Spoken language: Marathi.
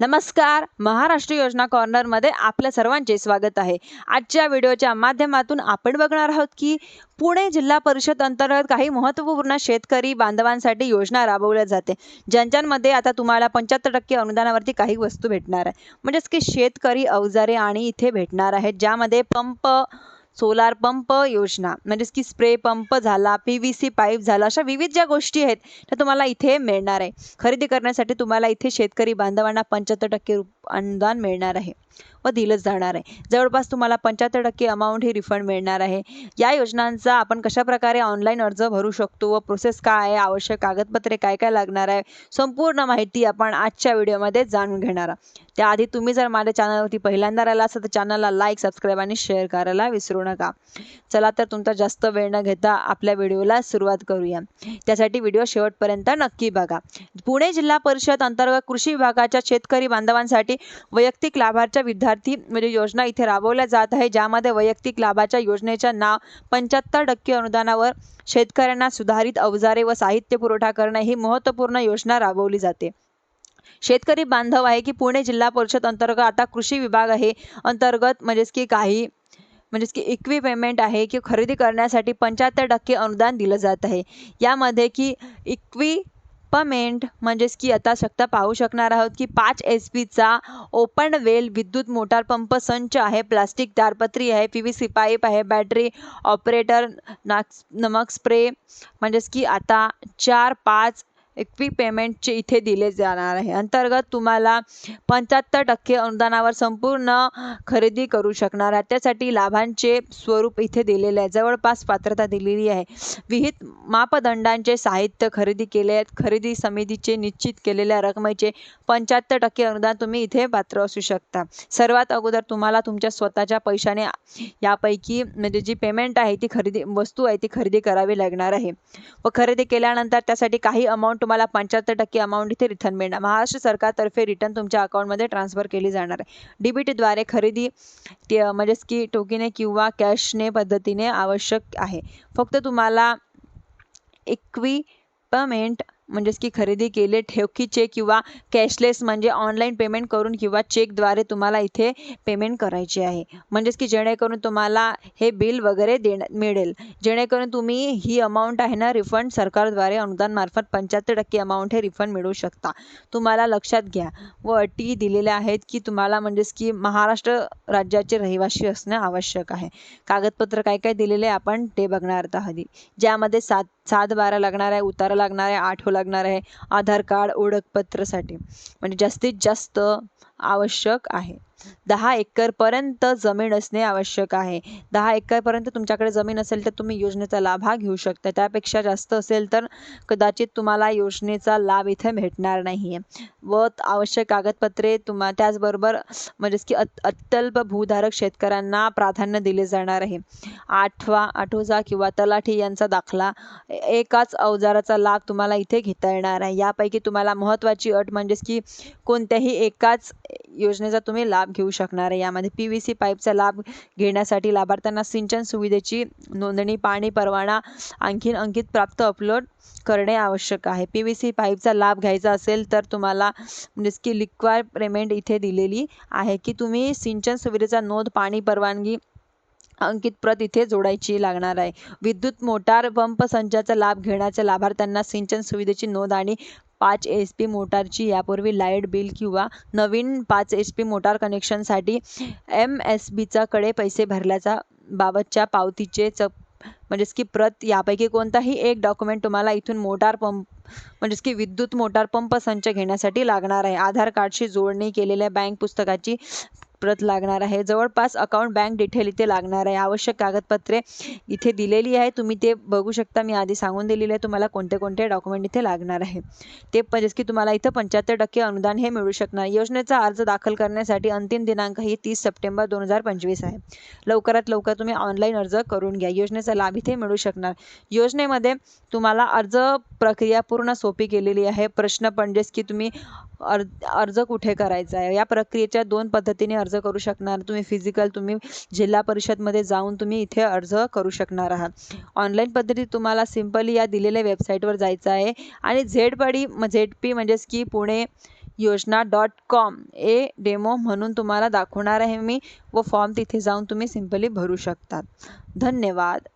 नमस्कार. महाराष्ट्र योजना कॉर्नरमध्ये आपल्या सर्वांचे स्वागत आहे. आजच्या व्हिडिओच्या माध्यमातून आपण बघणार आहोत की पुणे जिल्हा परिषद अंतर्गत काही महत्त्वपूर्ण शेतकरी बांधवांसाठी योजना राबवल्या जाते. ज्यांच्यामध्ये आता तुम्हाला पंच्याहत्तर टक्के अनुदानावरती काही वस्तू भेटणार आहे. म्हणजेच की शेतकरी अवजारे आणि इथे भेटणार आहेत. ज्यामध्ये पंप सोलार पंप योजना. म्हणजेच की स्प्रे पंप झाला पी व्ही सी पाईप झाला अशा विविध ज्या गोष्टी आहेत त्या तुम्हाला इथे मिळणार आहे. खरेदी करण्यासाठी तुम्हाला इथे शेतकरी बांधवांना पंच्याहत्तर टक्के अनुदान मिळणार आहे व दिलंच जाणार आहे. जवळपास तुम्हाला पंच्याहत्तर टक्के अमाऊंट ही रिफंड मिळणार आहे. या योजनांचा आपण कशाप्रकारे ऑनलाईन अर्ज भरू शकतो व प्रोसेस काय आहे आवश्यक कागदपत्रे काय काय लागणार आहे संपूर्ण माहिती आपण आजच्या व्हिडिओमध्ये जाणून घेणार आहोत. त्याआधी तुम्ही जर माझ्या चॅनलवरती पहिल्यांदा राहिला असाल तर चॅनलला लाईक सबस्क्राईब आणि शेअर करायला विसरू नका. चला तर तुमचा जास्त वेळ न घेता आपल्या व्हिडिओला सुरुवात करूया. त्यासाठी व्हिडिओ शेवटपर्यंत नक्की बघा. पुणे जिल्हा परिषद अंतर्गत कृषी विभागाच्या शेतकरी बांधवांसाठी वैयक्तिक लाभाच्या विद्यार्थी म्हणजे योजना इथे राबवल्या जात आहे. ज्यामध्ये वैयक्तिक लाभाच्या योजनेच्या नाव पंच्याहत्तर टक्के अनुदानावर शेतकऱ्यांना सुधारित अवजारे व साहित्य पुरवठा करणे ही महत्त्वपूर्ण योजना राबवली जाते. शेतकरी बांधव आहे की पुणे जिल्हा परिषद अंतर्गत आता कृषी विभाग आहे. अंतर्गत म्हणजेच की काही म्हणजेच की इक्वी पेमेंट आहे की खरेदी करण्यासाठी पंच्याहत्तर टक्के अनुदान दिलं जात आहे. यामध्ये की इक्वी पमेंट म्हणजेच की आता शकता पाहू शकणार आहोत की पाच एच पीचा ओपन वेल विद्युत मोटार पंप संच आहे प्लास्टिक दारपत्री आहे पी व्ही सी पाईप आहे बॅटरी ऑपरेटर नाक्स नमक स्प्रे म्हणजेच की आता चार पाच इक्वी पेमेंटचे इथे दिले जाणार आहे. अंतर्गत तुम्हाला पंच्याहत्तर टक्के अनुदानावर संपूर्ण खरेदी करू शकणार आहे त्यासाठी लाभांचे स्वरूप इथे दिलेले आहे. जवळपास पात्रता दिलेली आहे. विहित मापदंडांचे साहित्य खरेदी केले आहेत. खरेदी समितीचे निश्चित केलेल्या रकमेचे पंच्याहत्तर टक्के अनुदान तुम्ही इथे पात्र असू शकता. सर्वात अगोदर तुम्हाला तुमच्या स्वतःच्या पैशाने यापैकी म्हणजे जी पेमेंट आहे ती खरेदी वस्तू आहे ती खरेदी करावी लागणार आहे. व खरेदी केल्यानंतर त्यासाठी काही अमाऊंट तुम्हाला पंच्याहत्तर टक्के अमाऊंट इथे रिटर्न मिळणार. महाराष्ट्र सरकारतर्फे रिटर्न तुमच्या अकाउंटमध्ये ट्रान्सफर केली जाणार आहे. डी बी खरेदी म्हणजेच की टोकीने किंवा कॅशने पद्धतीने आवश्यक आहे. फक्त तुम्हाला इक्विपमेंट म्हणजेच की खरेदी केले ठेवकीचे किंवा कॅशलेस म्हणजे ऑनलाईन पेमेंट करून किंवा चेकद्वारे तुम्हाला इथे पेमेंट करायचे आहे. म्हणजेच की जेणेकरून तुम्हाला हे बिल वगैरे देण मिळेल. जेणेकरून तुम्ही ही अमाऊंट आहे ना रिफंड सरकारद्वारे अनुदानमार्फत पंच्याहत्तर टक्के अमाऊंट हे रिफंड मिळू शकता. तुम्हाला लक्षात घ्या. व अटी दिलेल्या आहेत की तुम्हाला म्हणजेच की महाराष्ट्र राज्याचे रहिवासी असणं आवश्यक आहे. कागदपत्र काय काय दिलेले आपण ते बघणार आहोत ज्यामध्ये सात सात बारा लागणार आहे उतारा लागणार आहे आठवला लागणार आहे. आधार कार्ड ओळखपत्रासाठी. म्हणजे जास्तीत जास्त आवश्यक आहे. दहा एकरपर्यंत जमीन असणे आवश्यक आहे. दहा एकरपर्यंत तुमच्याकडे जमीन असेल तर तुम्ही योजनेचा लाभ हा घेऊ शकता. त्यापेक्षा जास्त असेल तर कदाचित तुम्हाला योजनेचा लाभ इथे भेटणार नाही आहे व आवश्यक कागदपत्रे तुम्हा त्याचबरोबर म्हणजेच की अत अत्यल्प भूधारक शेतकऱ्यांना प्राधान्य दिले जाणार आहे. आठवा आठवजा किंवा तलाठी यांचा दाखला एकाच अवजाराचा लाभ तुम्हाला इथे घेता येणार आहे यापैकी तुम्हाला महत्त्वाची अट म्हणजेच की कोणत्याही एकाच योजनेचा तुम्ही लाभ घेऊ शकणार आहे. यामध्ये पी व्ही सी पाईपचा लाभ घेण्यासाठी लाभार्थ्यांना सिंचन सुविधेची नोंदणी पाणी परवाना आणखीन अंकित प्राप्त अपलोड करणे आवश्यक आहे. पी व्ही सी पाईपचा लाभ घ्यायचा असेल तर तुम्हाला म्हणजेच की पेमेंट इथे दिलेली आहे की तुम्ही सिंचन सुविधेचा नोंद पाणी परवानगी अंकित प्रत इथे जोडायची लागणार आहे. विद्युत मोटार पंप संचाचा लाभ घेण्याच्या लाभार्थ्यांना सिंचन सुविधेची नोंद आणि पाच एच पी मोटारची यापूर्वी लाइट बिल किंवा नवीन पाच एच पी मोटार कनेक्शनसाठी एम एस बीचा कडे पैसे भरल्याचा बाबतच्या पावतीचे च म्हणजेच की प्रत यापैकी कोणताही एक डॉक्युमेंट तुम्हाला इथून मोटार पंप म्हणजेच की विद्युत मोटार पंप संच घेण्यासाठी लागणार आहे. आधार कार्डशी जोडणी केलेल्या बँक पुस्तकाची प्रत लागणार आहे. जवळपास अकाउंट बँक डिटेल इथे लागणार आहे. आवश्यक कागदपत्रे इथे दिलेली आहे. तुम्ही ते बघू शकता. मी आधी सांगून दिलेलं आहे. तुम्हाला कोणते कोणते डॉक्युमेंट इथे लागणार आहे. ते म्हणजेच की तुम्हाला इथं पंच्याहत्तर टक्के अनुदान हे मिळू शकणार. योजनेचा अर्ज दाखल करण्यासाठी अंतिम दिनांक ही तीस सप्टेंबर दोन हजार पंचवीस आहे. लवकरात लवकर तुम्ही ऑनलाईन अर्ज करून घ्या. योजनेचा लाभ इथे मिळू शकणार. योजनेमध्ये तुम्हाला अर्ज प्रक्रिया पूर्ण सोपी केलेली आहे. प्रश्न म्हणजेच की तुम्ही अर्ज अर्ज कुठे करायचा आहे? या प्रक्रियेच्या दोन पद्धतीने अर्ज करू शकणार. तुम्ही फिजिकल तुम्ही जिल्हा परिषदमध्ये जाऊन तुम्ही इथे अर्ज करू शकणार आहात. ऑनलाईन पद्धतीत तुम्हाला सिम्पली या दिलेल्या वेबसाईटवर जायचं आहे. आणि झेड पडी झेड पी म्हणजेच की पुणे योजना डॉट कॉम ए डेमो म्हणून तुम्हाला दाखवणार आहे मी. व फॉर्म तिथे जाऊन तुम्ही सिम्पली भरू शकतात. धन्यवाद.